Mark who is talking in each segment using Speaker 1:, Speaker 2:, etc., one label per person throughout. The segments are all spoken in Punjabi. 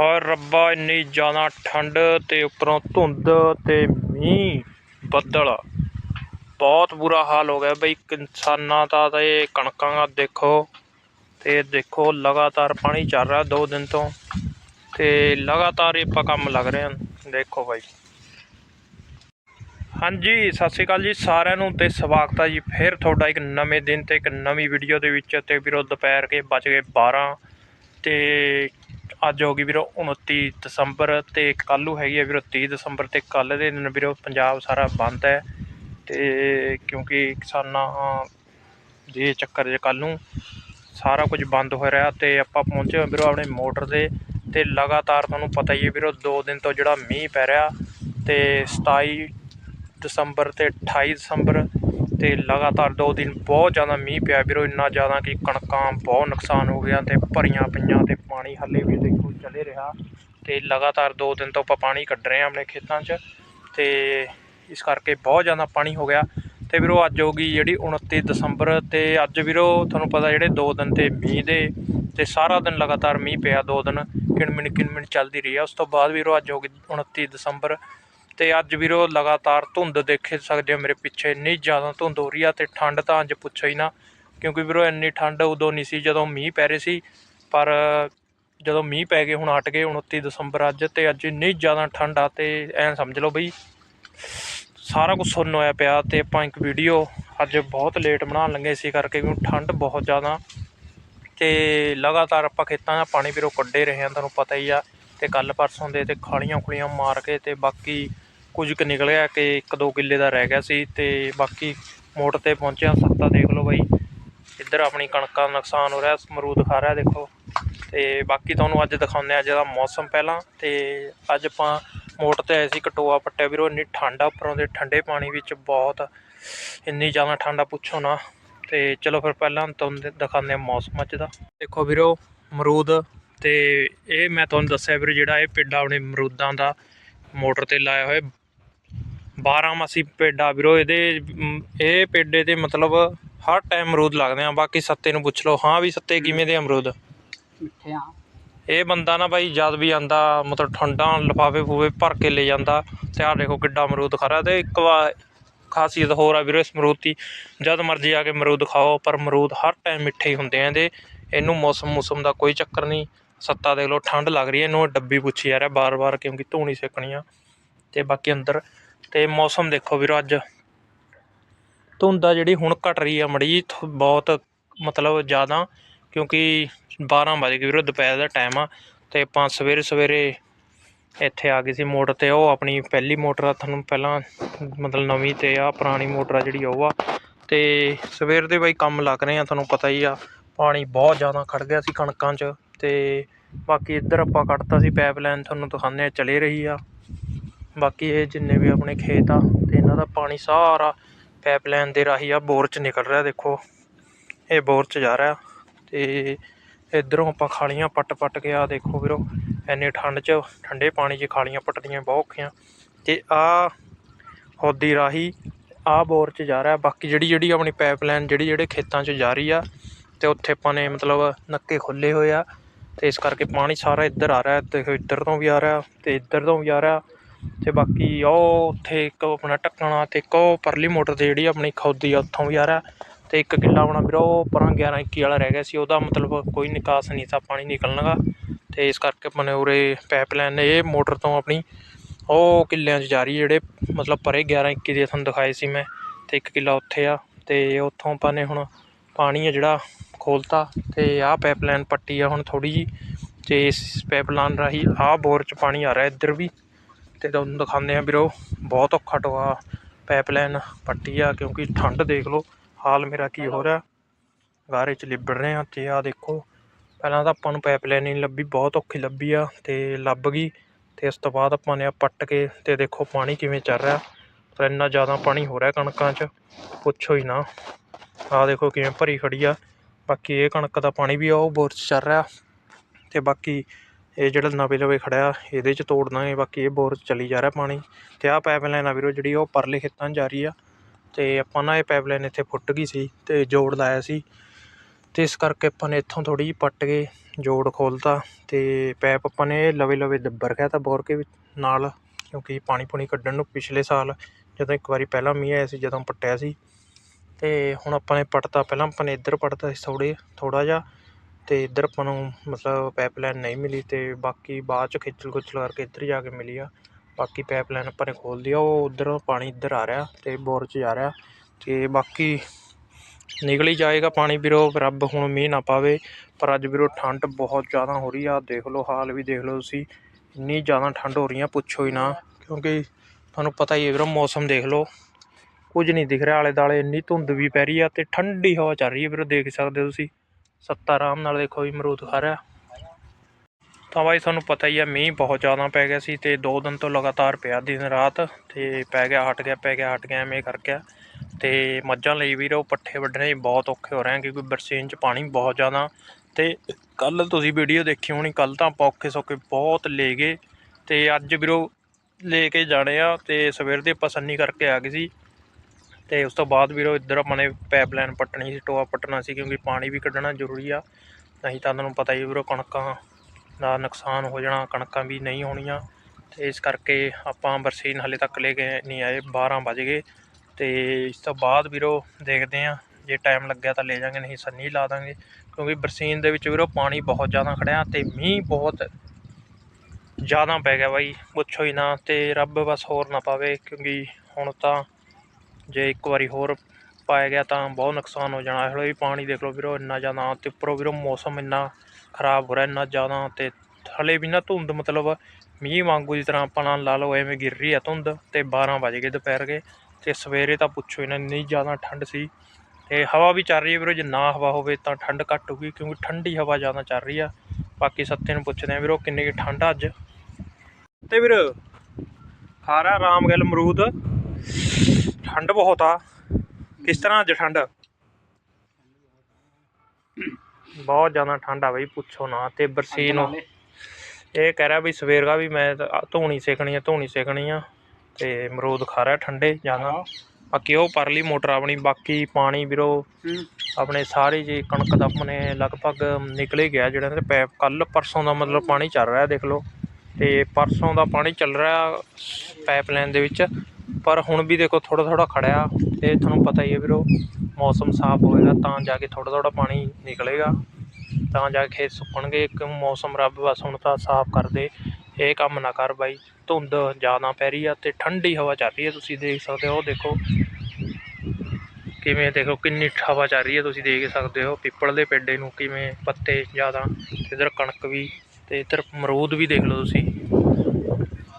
Speaker 1: ਹਾਏ ਰੱਬਾ, ਇੰਨੀ ਜ਼ਿਆਦਾ ਠੰਡ ਤੇ ਉੱਪਰੋਂ ਧੁੰਦ ਤੇ ਮੀਂਹ ਬੱਦਲ। ਬਹੁਤ ਬੁਰਾ ਹਾਲ ਹੋ ਗਿਆ ਬਈ, ਕਿਸਾਨਾਂ ਦਾ ਤਾਂ ਇਹ ਕਣਕਾਂ ਦਾ ਦੇਖੋ ਤੇ ਦੇਖੋ ਲਗਾਤਾਰ ਪਾਣੀ ਚੱਲ ਰਿਹਾ ਦੋ ਦਿਨ ਤੋਂ ਤੇ ਲਗਾਤਾਰ ਇਹ ਆਪਾਂ ਕੰਮ ਲੱਗ ਰਹੇ ਹਾਂ। ਦੇਖੋ ਬਾਈ। ਹਾਂਜੀ, ਸਤਿ ਸ਼੍ਰੀ ਅਕਾਲ ਜੀ ਸਾਰਿਆਂ ਨੂੰ ਤੇ ਸਵਾਗਤ ਹੈ ਜੀ ਫਿਰ ਤੁਹਾਡਾ ਇੱਕ ਨਵੇਂ ਦਿਨ ਤੇ ਇੱਕ ਨਵੀਂ ਵੀਡੀਓ ਦੇ ਵਿੱਚ ਤੇ ਵੀਰੋ ਦੁਪਹਿਰ ਕੇ ਬਚ ਗਏ 12 ਤੇ ਅੱਜ ਹੋ ਗਈ ਵੀਰੋ 29 ਦਸੰਬਰ ਅਤੇ ਕੱਲ੍ਹ ਨੂੰ ਹੈਗੀ ਹੈ ਵੀਰੋ ਤੀਹ ਦਸੰਬਰ ਅਤੇ ਕੱਲ੍ਹ ਦੇ ਦਿਨ ਵੀਰੋ ਪੰਜਾਬ ਸਾਰਾ ਬੰਦ ਹੈ ਅਤੇ ਕਿਉਂਕਿ ਕਿਸਾਨਾਂ, ਦੇ ਚੱਕਰ 'ਚ ਕੱਲ੍ਹ ਨੂੰ ਸਾਰਾ ਕੁਝ ਬੰਦ ਹੋ ਰਿਹਾ ਅਤੇ ਆਪਾਂ ਪਹੁੰਚੇ ਹੋਏ ਵੀਰੋ ਆਪਣੇ ਮੋਟਰ ਦੇ ਅਤੇ ਲਗਾਤਾਰ ਤੁਹਾਨੂੰ ਪਤਾ ਹੀ ਹੈ ਵੀਰੋ ਦੋ ਦਿਨ ਤੋਂ ਜਿਹੜਾ ਮੀਂਹ ਪੈ ਰਿਹਾ ਅਤੇ ਸਤਾਈ ਦਸੰਬਰ ਅਤੇ ਅਠਾਈ ਦਸੰਬਰ ਤੇ ਲਗਾਤਾਰ ਦੋ ਦਿਨ ਬਹੁਤ ਜ਼ਿਆਦਾ ਮੀਂਹ ਪਿਆ ਵੀਰੋ, ਇੰਨਾ ਜ਼ਿਆਦਾ ਕਿ ਕਣਕਾਂ ਬਹੁਤ ਨੁਕਸਾਨ ਹੋ ਗਿਆ ਤੇ ਭਰੀਆਂ ਪਈਆਂ ਤੇ ਪਾਣੀ ਹੱਲੇ ਵੀ ਦੇਖੋ ਚੱਲੇ ਰਿਹਾ ਤੇ ਲਗਾਤਾਰ ਦੋ ਦਿਨ ਤੋਂ ਆਪਾਂ ਪਾਣੀ ਕੱਢ ਰਹੇ ਹਾਂ ਆਪਣੇ ਖੇਤਾਂ 'ਚ ਤੇ ਇਸ ਕਰਕੇ ਬਹੁਤ ਜ਼ਿਆਦਾ ਪਾਣੀ ਹੋ ਗਿਆ ਤੇ ਵੀਰੋ ਅੱਜ ਹੋ ਗਈ ਜਿਹੜੀ 29 ਦਸੰਬਰ ਤੇ ਅੱਜ ਵੀਰੋ ਤੁਹਾਨੂੰ ਪਤਾ ਜਿਹੜੇ ਦੋ ਦਿਨ ਤੇ ਮੀਂਹ ਦੇ ਤੇ ਸਾਰਾ ਦਿਨ ਲਗਾਤਾਰ ਮੀਂਹ ਪਿਆ ਦੋ ਦਿਨ, ਕਿਣਮਿਣ ਕਿਣਮਿਣ ਚੱਲਦੀ ਰਹੀ ਆ। ਉਸ ਤੋਂ ਬਾਅਦ ਵੀਰੋ ਅੱਜ ਹੋ ਗਈ 29 ਦਸੰਬਰ ਤੇ ਅੱਜ ਵੀਰੋ ਲਗਾਤਾਰ ਧੁੰਦ ਦੇਖ ਸਕਦੇ ਹੋ, ਮੇਰੇ ਪਿੱਛੇ ਇੰਨੀ ਜ਼ਿਆਦਾ ਧੁੰਦ ਹੋ ਰਹੀ ਆ ਤੇ ਠੰਡ ਤਾਂ ਅੱਜ ਪੁੱਛੋ ਹੀ ਨਾ, ਕਿਉਂਕਿ ਵੀਰੋ ਇੰਨੀ ਠੰਡ ਉਦੋਂ ਨਹੀਂ ਸੀ ਜਦੋਂ ਮੀਂਹ ਪੈ ਰਹੇ ਸੀ, ਪਰ ਜਦੋਂ ਮੀਂਹ ਪੈ ਗਏ, ਹੁਣ ਹਟ ਗਏ 29 ਦਸੰਬਰ ਅੱਜ ਤੇ ਅੱਜ ਇੰਨੀ ਜ਼ਿਆਦਾ ਠੰਡ ਆ ਤੇ ਐਂ ਸਮਝ ਲਓ ਬਈ ਸਾਰਾ ਕੁਝ ਸੁੰਨ ਹੋਇਆ ਪਿਆ ਤੇ ਆਪਾਂ ਇੱਕ ਵੀਡੀਓ ਅੱਜ ਬਹੁਤ ਲੇਟ ਬਣਾਉਣ ਲੱਗੇ ਸੀ ਕਰਕੇ ਕਿਉਂ ਠੰਡ ਬਹੁਤ ਜ਼ਿਆਦਾ ਤੇ ਲਗਾਤਾਰ ਆਪਾਂ ਖੇਤਾਂ ਦਾ ਪਾਣੀ ਵੀਰੋ ਕੱਢੇ ਰਹੇ ਹਾਂ, ਤੁਹਾਨੂੰ ਪਤਾ ਹੀ ਆ ਤੇ ਕੱਲ ਪਰਸੋਂ ਦੇ ਤੇ ਖਾਲੀਆਂ ਖੁਲੀਆਂ ਮਾਰ ਕੇ ਤੇ ਬਾਕੀ ਕੁਝ ਕੁ ਨਿਕਲ ਗਿਆ ਕਿ ਇੱਕ ਦੋ ਕਿੱਲੇ ਦਾ ਰਹਿ ਗਿਆ ਸੀ ਤੇ ਬਾਕੀ ਮੋਟਰ ਤੇ ਪਹੁੰਚਿਆ, ਸੱਤਾ ਦੇਖ ਲਓ ਬਾਈ। ਇੱਧਰ ਆਪਣੀ ਕਣਕਾਂ ਦਾ ਨੁਕਸਾਨ ਹੋ ਰਿਹਾ, ਅਮਰੂਦ ਖਾ ਰਿਹਾ, ਦੇਖੋ। ਤੇ ਬਾਕੀ ਤੁਹਾਨੂੰ ਅੱਜ ਦਿਖਾਉਂਦੇ ਆ ਦਾ ਮੌਸਮ ਪਹਿਲਾਂ। ਤੇ ਅੱਜ ਆਪਾਂ ਮੋਟਰ ਤੇ ਆਏ ਸੀ ਕਟੋਆ ਪੱਟਿਆ ਵੀਰੋ, ਇੰਨੀ ਠੰਡਾ ਉੱਪਰੋਂ ਦੇ, ਠੰਡੇ ਪਾਣੀ ਵਿੱਚ ਬਹੁਤ, ਇੰਨੀ ਜ਼ਿਆਦਾ ਠੰਡਾ ਪੁੱਛੋ ਨਾ। ਤੇ ਚਲੋ ਫਿਰ ਪਹਿਲਾਂ ਤੁਹਾਨੂੰ ਦਿ- ਦਿਖਾਉਂਦੇ ਆ ਮੌਸਮ ਅੱਜ ਦਾ। ਦੇਖੋ ਵੀਰੋ, ਅਮਰੂਦ ਤੇ ਇਹ ਮੈਂ ਤੁਹਾਨੂੰ ਦੱਸਿਆ ਵੀਰੋ ਜਿਹੜਾ ਇਹ ਪਿੰਡ ਆਪਣੇ ਅਮਰੂਦਾਂ ਦਾ ਮੋਟਰ ਤੇ ਲਾਇਆ ਹੋਇਆ। 12 ਮਾਸੀ ਪੇਡਾ ਵੀਰੋ ਇਹਦੇ ਇਹ ਪੇਡੇ ਤੇ ਮਤਲਬ ਹਰ ਟਾਈਮ ਅਮਰੂਦ ਲੱਗਦੇ ਆ। ਬਾਕੀ ਸੱਤੇ ਨੂੰ ਪੁੱਛ ਲਓ ਹਾਂ ਵੀ ਸੱਤੇ ਕਿਵੇਂ ਦੇ ਅਮਰੂਦ?
Speaker 2: ਮਿੱਠੇ ਆ।
Speaker 1: ਇਹ ਬੰਦਾ ਨਾ ਬਾਈ ਜਦ ਵੀ ਆਂਦਾ ਮਤਲਬ ਠੰਡਾ ਲਫਾਫੇ ਫੂਫੇ ਭਰ ਕੇ ਲੈ ਜਾਂਦਾ ਤੇ ਆਹ ਦੇਖੋ ਕਿੱਡਾ ਅਮਰੂਦ ਖਰਾ ਤੇ ਇੱਕ ਵਾਰ ਖਾਸੀਅਤ ਹੋਰ ਆ ਵੀਰੋ ਇਸ ਅਮਰੂਦ ਦੀ ਜਦ ਮਰਜ਼ੀ ਆ ਕੇ ਅਮਰੂਦ ਖਾਓ ਪਰ ਅਮਰੂਦ ਹਰ ਟਾਈਮ ਮਿੱਠੇ ਹੀ ਹੁੰਦੇ ਆ ਇਹਦੇ। ਇਹਨੂੰ ਮੌਸਮ ਮੌਸਮ ਦਾ ਕੋਈ ਚੱਕਰ ਨਹੀਂ। ਸੱਤਾ ਦੇਖ ਲਓ ਠੰਡ ਲੱਗ ਰਹੀ ਹੈ ਇਹਨੂੰ ਡੱਬੀ ਪੁੱਛੀ ਜਾ ਰਿਹਾ ਬਾਰ-ਬਾਰ ਕਿਉਂਕਿ ਧੂਣੀ ਸੇਕਣੀ ਆ। ਤੇ ਬਾਕੀ ਅੰਦਰ ਤੇ ਮੌਸਮ ਦੇਖੋ ਵੀਰੋ ਅੱਜ। ਧੁੰਦ ਆ ਜਿਹੜੀ ਹੁਣ ਘਟ ਰਹੀ ਆ ਮੜੀ ਬਹੁਤ ਮਤਲਬ ਜ਼ਿਆਦਾ, ਕਿਉਂਕਿ 12 ਵਜੇ ਗਏ ਵੀਰੋ, ਦੁਪਹਿਰ ਦਾ ਟਾਈਮ ਆ ਤੇ ਆਪਾਂ ਸਵੇਰੇ ਸਵੇਰੇ ਇੱਥੇ ਆ ਗਏ ਸੀ ਮੋਟਰ ਤੇ, ਉਹ ਆਪਣੀ ਪਹਿਲੀ ਮੋਟਰ ਆ, ਤੁਹਾਨੂੰ ਪਹਿਲਾਂ ਮਤਲਬ ਨਵੀਂ ਤੇ ਆ, ਪੁਰਾਣੀ ਮੋਟਰ ਆ ਜਿਹੜੀ ਉਹ ਆ। ਤੇ ਸਵੇਰ ਦੇ ਬਾਈ ਕੰਮ ਲੱਗ ਰਹੇ ਆ, ਤੁਹਾਨੂੰ ਪਤਾ ਹੀ ਆ, ਪਾਣੀ ਬਹੁਤ ਜ਼ਿਆਦਾ ਖੜ ਗਿਆ ਸੀ ਕਣਕਾਂ 'ਚ ਤੇ ਬਾਕੀ ਇੱਧਰ ਆਪਾਂ ਕੱਢਤਾ ਸੀ ਪਾਈਪਲਾਈਨ ਤੁਹਾਨੂੰ ਦਿਖਾਉਂਦੇ ਆ, ਚਲੇ ਰਹੀ ਆ। ਬਾਕੀ ਇਹ ਜਿੰਨੇ ਵੀ ਆਪਣੇ ਖੇਤ ਆ ਅਤੇ ਇਹਨਾਂ ਦਾ ਪਾਣੀ ਸਾਰਾ ਪਾਈਪਲਾਈਨ ਦੇ ਰਾਹੀਂ ਆ, ਬੋਰ 'ਚ ਨਿਕਲ ਰਿਹਾ ਦੇਖੋ। ਇਹ ਬੋਰ 'ਚ ਜਾ ਰਿਹਾ ਅਤੇ ਇੱਧਰੋਂ ਆਪਾਂ ਖਾਲੀਆਂ ਪੱਟ ਪੱਟ ਕੇ ਆ ਦੇਖੋ ਵੀਰੋ ਐਨੀ ਠੰਡ 'ਚ, ਠੰਡੇ ਪਾਣੀ 'ਚ ਖਾਲੀਆਂ ਪੱਟਣੀਆਂ ਬਹੁਤ ਔਖੀਆਂ। ਅਤੇ ਆ ਹੌਦੀ ਰਾਹੀਂ ਆ ਬੋਰ 'ਚ ਜਾ ਰਿਹਾ, ਬਾਕੀ ਜਿਹੜੀ ਜਿਹੜੀ ਆਪਣੀ ਪਾਈਪਲਾਈਨ ਜਿਹੜੀ ਜਿਹੜੇ ਖੇਤਾਂ 'ਚ ਜਾ ਰਹੀ ਆ ਅਤੇ ਉੱਥੇ ਆਪਾਂ ਨੇ ਮਤਲਬ ਨੱਕੇ ਖੁੱਲੇ ਹੋਏ ਆ। ਅਤੇ ਇਸ ਕਰਕੇ ਪਾਣੀ ਸਾਰਾ ਇੱਧਰ ਆ ਰਿਹਾ ਤੇ ਇੱਧਰ ਤੋਂ ਵੀ ਆ ਰਿਹਾ ਅਤੇ ਇੱਧਰ ਤੋਂ ਵੀ ਆ ਰਿਹਾ। ਤੇ ਬਾਕੀ ਉਹ ਉੱਥੇ ਇੱਕ ਆਪਣਾ ਢੱਕਣਾ ਤੇ ਇੱਕ ਉਹ ਪਰਲੀ ਮੋਟਰ ਤੇ ਜਿਹੜੀ ਆਪਣੀ ਖੌਦੀ ਆ ਉੱਥੋਂ ਵੀ ਆ ਰਿਹਾ ਤੇ ਇੱਕ ਕਿੱਲਾ ਆਪਣਾ ਵੀਰੋ, ਉਹ ਪਰਾਂ 11 21 ਵਾਲਾ ਰਹਿ ਗਿਆ ਸੀ, ਉਹਦਾ ਮਤਲਬ ਕੋਈ ਨਿਕਾਸ ਨਹੀਂ ਸੀ ਪਾਣੀ ਨਿਕਲਣਗਾ। ਤੇ ਇਸ ਕਰਕੇ ਆਪਾਂ ਨੇ ਉਰੇ ਪਾਈਪਲਾਈਨ ਇਹ ਮੋਟਰ ਤੋਂ ਆਪਣੀ ਉਹ ਕਿੱਲਿਆਂ 'ਚ ਜਾ ਰਹੀ ਜਿਹੜੇ ਮਤਲਬ ਪਰੇ 11 21 ਦੇ ਤੁਹਾਨੂੰ ਦਿਖਾਏ ਸੀ ਮੈਂ, ਤੇ ਇੱਕ ਕਿੱਲਾ ਉੱਥੇ ਆ, ਤੇ ਉੱਥੋਂ ਆਪਾਂ ਨੇ ਹੁਣ ਪਾਣੀ ਆ ਜਿਹੜਾ ਖੋਲਤਾ, ਤੇ ਆਹ ਪਾਈਪਲਾਈਨ ਪੱਟੀ ਆ ਹੁਣ ਥੋੜੀ ਜੀ ਤੇ ਇਸ ਪਾਈਪਲਾਈਨ ਰਾਹੀਂ ਆਹ ਬੋਰ 'ਚ ਪਾਣੀ ਆ ਰਿਹਾ ਇੱਧਰ ਵੀ। ਤੇ ਤੁਹਾਨੂੰ ਦਿਖਾਉਂਦੇ ਆ ਵੀਰੋ ਬਹੁਤ ਔਖਾ ਟੋਆ ਪਾਈਪਲਾਈਨ ਪੱਟੀ ਆ, ਕਿਉਂਕਿ ਠੰਡ ਦੇਖ ਲਓ, ਹਾਲ ਮੇਰਾ ਕੀ ਹੋ ਰਿਹਾ। ਗਾਰੇ 'ਚ ਲਿਬੜ ਰਹੇ ਆ ਤੇ ਆ ਦੇਖੋ, ਪਹਿਲਾਂ ਤਾਂ ਆਪਾਂ ਨੂੰ ਪਾਈਪਲਾਈਨ ਨਹੀਂ ਲੱਭੀ, ਬਹੁਤ ਔਖੀ ਲੱਭੀ ਆ ਤੇ ਲੱਭ ਗਈ। ਤੇ ਇਸ ਤੋਂ ਬਾਅਦ ਆਪਾਂ ਨੇ ਆਹ ਪੱਟ ਕੇ ਤੇ ਦੇਖੋ ਪਾਣੀ ਕਿਵੇਂ ਚੱਲ ਰਿਹਾ। ਪਰ ਇੰਨਾ ਜ਼ਿਆਦਾ ਪਾਣੀ ਹੋ ਰਿਹਾ ਕਣਕਾਂ 'ਚ, ਪੁੱਛੋ ਹੀ ਨਾ। ਆਹ ਦੇਖੋ ਕਿਵੇਂ ਭਰੀ ਖੜੀ ਆ। ਬਾਕੀ ਇਹ ਕਣਕ ਦਾ ਪਾਣੀ ਵੀ ਆ, ਉਹ ਬੋਰ 'ਚ ਚੱਲ ਰਿਹਾ। ਤੇ ਬਾਕੀ ਇਹ ਜਿਹੜਾ ਨਵੇਂ ਲਵੇ ਖੜ੍ਹਿਆ ਇਹਦੇ 'ਚ ਤੋੜ ਦਾਂਗੇ ਬਾਕੀ ਇਹ ਬੋਰ ਚਲੀ ਜਾ ਰਿਹਾ ਪਾਣੀ। ਅਤੇ ਆਹ ਪਾਈਪਲਾਈਨ ਆ ਵੀਰੋ ਜਿਹੜੀ, ਉਹ ਪਰਲੇ ਖੇਤਾਂ 'ਚ ਜਾ ਰਹੀ ਆ। ਅਤੇ ਆਪਾਂ ਨਾ ਇਹ ਪਾਈਪਲਾਈਨ ਇੱਥੇ ਫੁੱਟ ਗਈ ਸੀ ਅਤੇ ਜੋੜ ਲਾਇਆ ਸੀ। ਅਤੇ ਇਸ ਕਰਕੇ ਆਪਾਂ ਨੇ ਇੱਥੋਂ ਥੋੜ੍ਹੀ ਜਿਹੀ ਪੱਟ ਕੇ ਜੋੜ ਖੋਲਤਾ ਅਤੇ ਪੈਪ ਆਪਾਂ ਨੇ ਲਵੇ ਲਵੇ ਦੱਬ ਰਖਿਆ ਤਾ ਬੋਰ ਕੇ ਨਾਲ, ਕਿਉਂਕਿ ਪਾਣੀ ਪੂਣੀ ਕੱਢਣ ਨੂੰ ਪਿਛਲੇ ਸਾਲ ਜਦੋਂ ਇੱਕ ਵਾਰੀ ਪਹਿਲਾਂ ਮੀਂਹ ਆਇਆ ਸੀ, ਜਦੋਂ ਪੱਟਿਆ ਸੀ। ਅਤੇ ਹੁਣ ਆਪਾਂ ਨੇ ਪੱਟਤਾ, ਪਹਿਲਾਂ ਆਪਾਂ ਨੇ ਇੱਧਰ ਪੱਟਤਾ ਸੀ ਥੋੜ੍ਹੇ, ਥੋੜ੍ਹਾ ਜਿਹਾ। ਅਤੇ ਇੱਧਰ ਆਪਾਂ ਨੂੰ ਮਤਲਬ ਪਾਈਪਲਾਈਨ ਨਹੀਂ ਮਿਲੀ ਅਤੇ ਬਾਕੀ ਬਾਅਦ ਚ ਖਿੱਚਲ ਖੁੱਚਲ ਕਰਕੇ ਇੱਧਰ ਜਾ ਕੇ ਮਿਲੀ ਆ। ਬਾਕੀ ਪਾਈਪਲਾਈਨ ਆਪਾਂ ਨੇ ਖੋਲ ਆ ਉਹ ਉੱਧਰੋਂ ਪਾਣੀ ਇੱਧਰ ਆ ਰਿਹਾ ਅਤੇ ਬੋਰ 'ਚ ਜਾ ਰਿਹਾ ਅਤੇ ਬਾਕੀ ਨਿਕਲ ਹੀ ਜਾਏਗਾ ਪਾਣੀ ਵੀਰੋ, ਰੱਬ ਹੁਣ ਮੀਂਹ ਨਾ ਪਾਵੇ, ਪਰ ਅੱਜ ਵੀਰੋ ਠੰਡ ਬਹੁਤ ਜ਼ਿਆਦਾ ਹੋ ਰਹੀ ਆ, ਦੇਖ ਲਓ ਹਾਲ ਵੀ ਦੇਖ ਲਓ ਤੁਸੀਂ, ਇੰਨੀ ਜ਼ਿਆਦਾ ਠੰਡ ਹੋ ਰਹੀ ਆ ਪੁੱਛੋ ਹੀ ਨਾ, ਕਿਉਂਕਿ ਤੁਹਾਨੂੰ ਪਤਾ ਹੀ ਹੈ ਵੀਰੋ, ਮੌਸਮ ਦੇਖ ਲਓ, ਕੁਝ ਨਹੀਂ ਦਿਖ ਰਿਹਾ ਆਲੇ ਦਾਲੇ ਇੰਨੀ ਧੁੰਦ ਵੀ ਪੈ ਰਹੀ ਆ ਅਤੇ ਠੰਡੀ ਹਵਾ ਚੱਲ ਰਹੀ ਹੈ ਵੀਰੋ, ਦੇਖ ਸਕਦੇ ਹੋ ਤੁਸੀਂ। ਸੱਤਾ ਆਰਾਮ ਨਾਲ ਦੇਖੋ ਵੀ ਅਮਰੂਦ ਖਾ ਰਿਹਾ। ਤਾਂ ਬਾਈ ਤੁਹਾਨੂੰ ਪਤਾ ਹੀ ਆ, ਮੀਂਹ ਬਹੁਤ ਜ਼ਿਆਦਾ ਪੈ ਗਿਆ ਸੀ ਤੇ 2 ਦਿਨ ਤੋਂ ਲਗਾਤਾਰ ਪਿਆ ਦਿਨ ਰਾਤ ਤੇ ਪੈ ਗਿਆ, ਹਟ ਗਿਆ, ਪੈ ਗਿਆ, ਹਟ ਗਿਆ, ਐਵੇਂ ਕਰ ਗਿਆ। ਤੇ ਮੱਝਾਂ ਲਈ ਵੀ ਵੀਰੋ ਪੱਠੇ ਵੱਢਣੇ ਬਹੁਤ ਔਖੇ ਹੋ ਰਹੇ ਆ ਕਿਉਂਕਿ ਬਰਸੀਨ 'ਚ ਪਾਣੀ ਬਹੁਤ ਜ਼ਿਆਦਾ। ਤੇ ਕੱਲ ਤੁਸੀਂ ਵੀਡੀਓ ਦੇਖੀ ਹੋਣੀ, ਕੱਲ ਤਾਂ ਆਪਾਂ ਔਖੇ ਸੌਖੇ ਬਹੁਤ ਲੈ ਗਏ। ਤੇ ਅੱਜ ਵੀਰੋ ਲੈ ਕੇ ਜਾਣੇ ਆ ਤੇ ਸਵੇਰ ਦੇ ਪਸੰਨੀ ਕਰਕੇ ਆ ਗਏ ਸੀ। ਤੇ ਉਸ ਤੋਂ ਬਾਅਦ ਵੀਰੋ ਇੱਧਰ ਆਪਾਂ ਨੇ ਪਾਈਪਲਾਈਨ ਪੱਟਣੀ ਸੀ, ਟੋਆ ਪੱਟਣਾ ਸੀ ਕਿਉਂਕਿ ਪਾਣੀ ਵੀ ਕੱਢਣਾ ਜ਼ਰੂਰੀ ਆ। ਨਹੀਂ ਤਾਂ ਤੁਹਾਨੂੰ ਪਤਾ ਹੀ ਵੀਰੋ ਕਣਕਾਂ ਦਾ ਨੁਕਸਾਨ ਹੋ ਜਾਣਾ, ਕਣਕਾਂ ਵੀ ਨਹੀਂ ਹੋਣੀਆਂ। ਤੇ ਇਸ ਕਰਕੇ ਆਪਾਂ ਬਰਸੀਨ ਹਲੇ ਤੱਕ ਲੈ ਕੇ ਨਹੀਂ ਆਏ 12 ਵਜ ਗਏ। ਤੇ ਇਸ ਤੋਂ ਬਾਅਦ ਵੀਰੋ ਦੇਖਦੇ ਆ ਜੇ ਟਾਈਮ ਲੱਗਿਆ ਤਾਂ ਲੈ ਜਾਾਂਗੇ, ਨਹੀਂ ਸੰਨੀ ਲਾ ਦਾਂਗੇ। ਕਿਉਂਕਿ ਬਰਸੀਨ ਦੇ ਵਿੱਚ ਵੀਰੋ ਪਾਣੀ ਬਹੁਤ ਜ਼ਿਆਦਾ ਖੜਿਆ ਤੇ ਮੀਂਹ ਬਹੁਤ ਜ਼ਿਆਦਾ ਪੈ ਗਿਆ ਬਾਈ, ਪੁੱਛੋ ਹੀ ਨਾ ਤੇ ਰੱਬ ਬਸ ਹੋਰ ਨਾ ਪਾਵੇ, ਕਿਉਂਕਿ ਹੁਣ ਤਾਂ ਜੇ ਇੱਕ ਵਾਰੀ ਹੋਰ ਪਾਇਆ ਗਿਆ ਤਾਂ ਬਹੁਤ ਨੁਕਸਾਨ ਹੋ ਜਾਣਾ। ਹਲੇ ਵੀ ਪਾਣੀ ਦੇਖ ਲਓ ਵੀਰੋ, ਇੰਨਾ ਜ਼ਿਆਦਾ ਅਤੇ ਉੱਪਰੋਂ ਵੀਰੋ ਮੌਸਮ ਇੰਨਾ ਖਰਾਬ ਹੋ ਰਿਹਾ, ਇੰਨਾ ਜ਼ਿਆਦਾ ਅਤੇ ਹਲੇ ਵੀ ਨਾ ਧੁੰਦ ਮਤਲਬ ਮੀਂਹ ਵਾਂਗੂ ਦੀ ਤਰ੍ਹਾਂ ਆਪਣਾ ਲਾ ਲਓ, ਐਵੇਂ ਗਿਰ ਰਹੀ ਆ ਧੁੰਦ ਅਤੇ 12 ਵਜ ਗਏ ਦੁਪਹਿਰ ਕੇ ਅਤੇ ਸਵੇਰੇ ਤਾਂ ਪੁੱਛੋ ਹੀ ਇੰਨੀ ਜ਼ਿਆਦਾ ਠੰਡ ਸੀ ਅਤੇ ਹਵਾ ਵੀ ਚੱਲ ਰਹੀ ਹੈ ਵੀਰੋ, ਜੇ ਨਾ ਹਵਾ ਹੋਵੇ ਤਾਂ ਠੰਡ ਘੱਟ ਹੋਊਗੀ ਕਿਉਂਕਿ ਠੰਡੀ ਹਵਾ ਜ਼ਿਆਦਾ ਚੱਲ ਰਹੀ ਆ। ਬਾਕੀ ਸੱਤੇ ਨੂੰ ਪੁੱਛਦੇ ਆ ਵੀਰੋ, ਕਿੰਨੀ ਕੁ ਠੰਡ ਅੱਜ? ਤੇ ਵੀਰ ਖਾ ਰਿਹਾ ਆਰਾਮ ਗੱਲ ਅਮਰੂਦ। ਠੰਡ ਬਹੁਤ ਆ। ਕਿਸ ਤਰ੍ਹਾਂ ਅੱਜ ਠੰਡ? ਬਹੁਤ ਜ਼ਿਆਦਾ ਠੰਡ ਆ ਬਈ ਪੁੱਛੋ ਨਾ ਤੇ ਬਰਸੀਨ ਇਹ ਕਹਿ ਰਿਹਾ ਵੀ ਸਵੇਰ ਦਾ ਵੀ ਮੈਂ ਧੂਣੀ ਸੇਕਣੀ ਆ ਧੂਣੀ ਸੇਕਣੀ ਆ ਤੇ ਅਮਰੂਦ ਖਾ ਰਿਹਾ ਠੰਡੇ ਜ਼ਿਆਦਾ। ਬਾਕੀ ਉਹ ਪਰਲੀ ਮੋਟਰ ਆਪਣੀ ਬਾਕੀ ਪਾਣੀ ਵੀਰੋ ਆਪਣੇ ਸਾਰੇ ਜੀ ਕਣਕ ਦਾ ਆਪਣੇ ਲਗਭਗ ਨਿਕਲੇ ਗਿਆ ਜਿਹੜਾ ਤੇ ਪੈਪ ਕੱਲ ਪਰਸੋਂ ਦਾ ਮਤਲਬ ਪਾਣੀ ਚੱਲ ਰਿਹਾ ਦੇਖ ਲਓ। ਤੇ ਪਰਸੋਂ ਦਾ ਪਾਣੀ ਚੱਲ ਰਿਹਾ ਪਾਈਪਲਾਈਨ ਦੇ ਵਿੱਚ। ਪਰ ਹੁਣ ਵੀ ਦੇਖੋ ਥੋੜ੍ਹਾ ਥੋੜ੍ਹਾ ਖੜ੍ਹਿਆ ਤੇ ਤੁਹਾਨੂੰ ਪਤਾ ਹੀ ਹੈ ਵੀਰੋ, ਮੌਸਮ ਸਾਫ਼ ਹੋਏਗਾ ਤਾਂ ਜਾ ਕੇ ਥੋੜ੍ਹਾ ਥੋੜ੍ਹਾ ਪਾਣੀ ਨਿਕਲੇਗਾ, ਤਾਂ ਜਾ ਕੇ ਖੇਤ ਸੁੱਕਣਗੇ ਕਿਉਂ ਮੌਸਮ ਰੱਬ ਬਸ ਹੁਣ ਤਾਂ ਸਾਫ਼ ਕਰ ਦੇ, ਇਹ ਕੰਮ ਨਾ ਕਰ ਬਾਈ, ਧੁੰਦ ਜ਼ਿਆਦਾ ਪੈ ਰਹੀ ਆ ਤੇ ਠੰਡੀ ਹਵਾ ਚੱਲ ਰਹੀ ਹੈ, ਤੁਸੀਂ ਦੇਖ ਸਕਦੇ ਹੋ ਉਹ ਦੇਖੋ ਕਿਵੇਂ ਦੇਖੋ ਕਿੰਨੀ ਹਵਾ ਚੱਲ ਰਹੀ ਹੈ, ਤੁਸੀਂ ਦੇਖ ਸਕਦੇ ਹੋ ਪਿੱਪਲ ਦੇ ਪੇਡੇ ਨੂੰ ਕਿਵੇਂ ਪੱਤੇ ਜ਼ਿਆਦਾ, ਇਧਰ ਕਣਕ ਵੀ ਤੇ ਇਧਰ ਮਰੂਦ ਵੀ ਦੇਖ ਲਓ ਤੁਸੀਂ।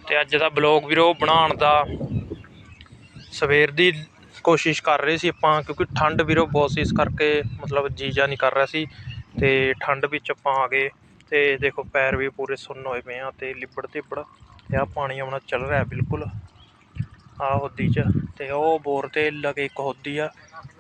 Speaker 1: ਤੇ ਅੱਜ ਦਾ ਬਲੌਗ ਵੀਰੋ ਬਣਾਉਣ ਦਾ ਸਵੇਰ ਦੀ ਕੋਸ਼ਿਸ਼ ਕਰ ਰਹੇ ਸੀ ਆਪਾਂ, ਕਿਉਂਕਿ ਠੰਡ ਵੀਰੋ ਬਹੁਤ ਸੀ, ਇਸ ਕਰਕੇ ਮਤਲਬ ਜੀਜਾ ਨਹੀਂ ਕਰ ਰਿਹਾ ਸੀ। ਅਤੇ ਠੰਡ ਵਿੱਚ ਆਪਾਂ ਆ ਗਏ ਅਤੇ ਦੇਖੋ, ਪੈਰ ਵੀ ਪੂਰੇ ਸੁੰਨ ਹੋਏ ਪਏ ਆ ਅਤੇ ਲਿਬੜ ਤਿਬੜ ਅਤੇ ਆਹ ਪਾਣੀ ਆਉਣਾ ਚੱਲ ਰਿਹਾ ਬਿਲਕੁਲ। ਆਹ ਹੋਦੀ ਚ ਅਤੇ ਉਹ ਬੋਰ ਤੇ ਲਗੇ ਇੱਕ ਹੋਦੀ ਆ,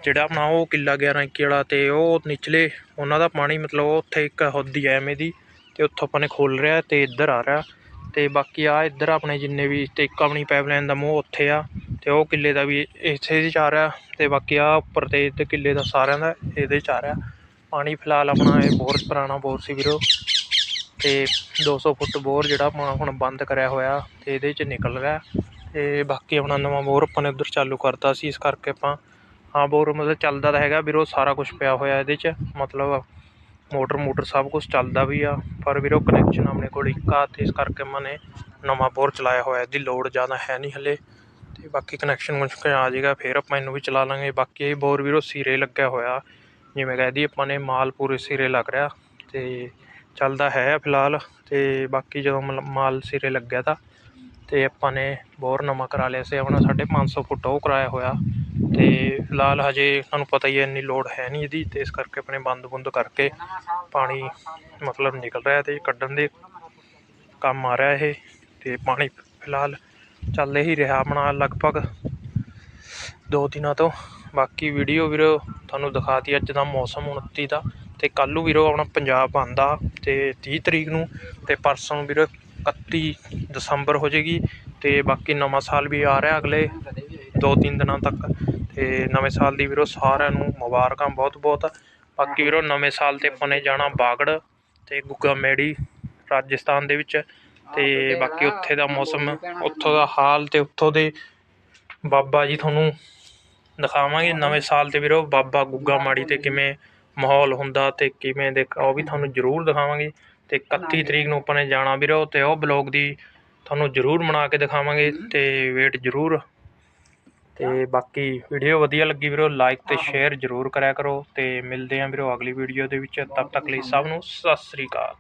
Speaker 1: ਜਿਹੜਾ ਆਪਣਾ ਉਹ ਕਿੱਲਾ 11 ਇੱਕੀ ਵਾਲਾ ਅਤੇ ਉਹ ਨਿਚਲੇ, ਉਹਨਾਂ ਦਾ ਪਾਣੀ ਮਤਲਬ ਉਹ ਉੱਥੇ ਇੱਕ ਹੋਦੀ ਐ ਐਵੇਂ ਦੀ ਅਤੇ ਉੱਥੋਂ ਆਪਾਂ ਨੇ ਖੋਲ ਰਿਹਾ ਅਤੇ ਇੱਧਰ ਆ ਰਿਹਾ ਅਤੇ ਬਾਕੀ ਆ ਇੱਧਰ ਆਪਣੇ ਜਿੰਨੇ ਵੀ ਤੇ ਇੱਕ ਆਪਣੀ ਪਾਈਪਲਾਈਨ ਦਾ ਮੂੰਹ ਉੱਥੇ ਆ। ਅਤੇ ਉਹ ਕਿੱਲੇ ਦਾ ਵੀ ਇੱਥੇ ਚ ਆ ਰਿਹਾ ਤੇ ਬਾਕੀ ਆਹ ਉੱਪਰ ਤੇ ਅਤੇ ਕਿੱਲੇ ਦਾ ਸਾਰਿਆਂ ਦਾ ਇਹਦੇ ਚ ਆ ਰਿਹਾ। ਪਾਣੀ ਫਿਲਹਾਲ ਆਪਣਾ ਇਹ ਬੋਰ ਪੁਰਾਣਾ ਬੋਰ ਸੀ ਵੀਰੋ। ਅਤੇ ਦੋ ਸੌ ਫੁੱਟ ਬੋਰ ਜਿਹੜਾ ਆਪਣਾ ਹੁਣ ਬੰਦ ਕਰਿਆ ਹੋਇਆ ਅਤੇ ਇਹਦੇ ਚ ਨਿਕਲ ਰਿਹਾ। ਅਤੇ ਬਾਕੀ ਆਪਣਾ ਨਵਾਂ ਬੋਰ ਆਪਾਂ ਨੇ ਉੱਧਰ ਚਾਲੂ ਕਰਤਾ ਸੀ, ਇਸ ਕਰਕੇ ਆਪਾਂ ਹਾਂ ਬੋਰ ਮਤਲਬ ਚੱਲਦਾ ਤਾਂ ਹੈਗਾ ਵੀਰੋ, ਸਾਰਾ ਕੁਝ ਪਿਆ ਹੋਇਆ ਇਹਦੇ ਚ। ਮਤਲਬ ਮੋਟਰ ਮੋਟਰ ਸਭ ਕੁਝ ਚੱਲਦਾ ਵੀ ਆ, ਪਰ ਵੀਰੋ ਕਨੈਕਸ਼ਨ ਆਪਣੇ ਕੋਲ ਇੱਕ ਆ ਅਤੇ ਇਸ ਕਰਕੇ ਆਪਾਂ ਨੇ ਨਵਾਂ ਬੋਰ ਚਲਾਇਆ ਹੋਇਆ, ਇਹਦੀ ਲੋਡ ਜ਼ਿਆਦਾ ਹੈ ਨਹੀਂ ਹਲੇ। ਤੇ ਬਾਕੀ ਕਨੈਕਸ਼ਨ ਕੁਨੈਕਸ਼ਨ ਆ ਜਾਏਗਾ ਫਿਰ ਆਪਾਂ ਇਹਨੂੰ ਵੀ ਚਲਾ ਲਾਂਗੇ। ਬਾਕੀ ਇਹ ਬੋਰ ਵੀਰੋ ਸਿਰੇ ਲੱਗਿਆ ਹੋਇਆ। ਜਿਵੇਂ ਕਹਿ ਆਪਾਂ ਨੇ ਮਾਲ ਪੂਰੇ ਸਿਰੇ ਲੱਗ ਰਿਹਾ। ਤੇ ਚੱਲਦਾ ਹੈ ਫਿਲਹਾਲ। ਤੇ ਬਾਕੀ ਜਦੋਂ ਮਤਲਬ ਮਾਲ ਸਿਰੇ ਲੱਗਿਆ ਤਾਂ, ਤੇ ਆਪਾਂ ਨੇ ਬੋਰ ਨਵਾਂ ਕਰਾ ਲਿਆ ਸੀ। ਆਪਣਾ 550 ਫੁੱਟ ਉਹ ਕਰਾਇਆ ਹੋਇਆ। ਤੇ ਫਿਲਹਾਲ ਹਜੇ ਤੁਹਾਨੂੰ ਪਤਾ ਹੀ ਹੈ, ਇੰਨੀ ਲੋਡ ਹੈ ਨਹੀਂ ਇਹਦੀ। ਤੇ ਇਸ ਕਰਕੇ ਆਪਣੇ ਬੰਦ ਬੁੰਦ ਕਰਕੇ ਪਾਣੀ ਮਤਲਬ ਨਿਕਲ ਰਿਹਾ ਤੇ ਕੱਢਣ ਦੇ ਕੰਮ ਆ ਰਿਹਾ ਇਹ। ਤੇ ਪਾਣੀ ਫਿਲਹਾਲ ਚੱਲ ਹੀ ਰਿਹਾ ਆਪਣਾ ਲਗਭਗ ਦੋ ਦਿਨਾਂ ਤੋਂ। ਬਾਕੀ ਵੀਡੀਓ ਵੀਰੋ ਤੁਹਾਨੂੰ ਦਿਖਾਤੀ ਅੱਜ ਦਾ ਮੌਸਮ 29 ਦਾ ਤੇ ਕੱਲ੍ਹ ਨੂੰ ਵੀਰੋ ਆਪਣਾ ਪੰਜਾਬ ਆਉਂਦਾ ਤੇ 30 ਤਰੀਕ ਨੂੰ ਤੇ ਪਰਸੋਂ ਨੂੰ ਵੀਰੋ 31 ਦਸੰਬਰ ਹੋ ਜਾਏਗੀ ਤੇ ਬਾਕੀ ਨਵਾਂ ਸਾਲ ਵੀ ਆ ਰਿਹਾ ਅਗਲੇ ਦੋ ਤਿੰਨ ਦਿਨਾਂ ਤੱਕ ਤੇ ਨਵੇਂ ਸਾਲ ਦੀ ਵੀਰੋ ਸਾਰਿਆਂ ਨੂੰ ਮੁਬਾਰਕਾਂ ਬਹੁਤ ਬਹੁਤ। ਬਾਕੀ ਵੀਰੋ ਨਵੇਂ ਸਾਲ ਤੇ ਆਪਾਂ ਨੇ ਜਾਣਾ ਬਾਗੜ ਤੇ ਗੁੱਗਾ ਮੇੜੀ ਰਾਜਸਥਾਨ ਦੇ ਵਿੱਚ ਤੇ ਬਾਕੀ ਉੱਥੇ ਦਾ ਮੌਸਮ ਉੱਥੋਂ ਦਾ ਹਾਲ ਤੇ ਉੱਥੋਂ ਦੇ ਬਾਬਾ ਜੀ ਤੁਹਾਨੂੰ ਦਿਖਾਵਾਂਗੇ ਨਵੇਂ ਸਾਲ ਤੇ ਵੀਰੋ ਬਾਬਾ ਗੁੱਗਾ ਮਾੜੀ ਤੇ ਕਿਵੇਂ ਮਾਹੌਲ ਹੁੰਦਾ ਤੇ ਕਿਵੇਂ ਦੇ ਉਹ ਵੀ ਤੁਹਾਨੂੰ ਜ਼ਰੂਰ ਦਿਖਾਵਾਂਗੇ। ਤੇ 31 ਤਰੀਕ ਨੂੰ ਆਪਾਂ ਨੇ ਜਾਣਾ ਵੀਰੋ ਤੇ ਉਹ ਬਲੌਗ ਦੀ ਤੁਹਾਨੂੰ ਜ਼ਰੂਰ ਬਣਾ ਕੇ ਦਿਖਾਵਾਂਗੇ ਤੇ ਵੇਟ ਜ਼ਰੂਰ। ਤੇ ਬਾਕੀ ਵੀਡੀਓ ਵਧੀਆ ਲੱਗੀ ਵੀਰੋ ਲਾਈਕ ਤੇ ਸ਼ੇਅਰ ਜ਼ਰੂਰ ਕਰਿਆ ਕਰੋ ਤੇ ਮਿਲਦੇ ਆਂ ਵੀਰੋ ਅਗਲੀ ਵੀਡੀਓ ਦੇ ਵਿੱਚ। ਤਦ ਤੱਕ ਲਈ ਸਭ ਨੂੰ ਸਤਿ ਸ੍ਰੀ ਅਕਾਲ।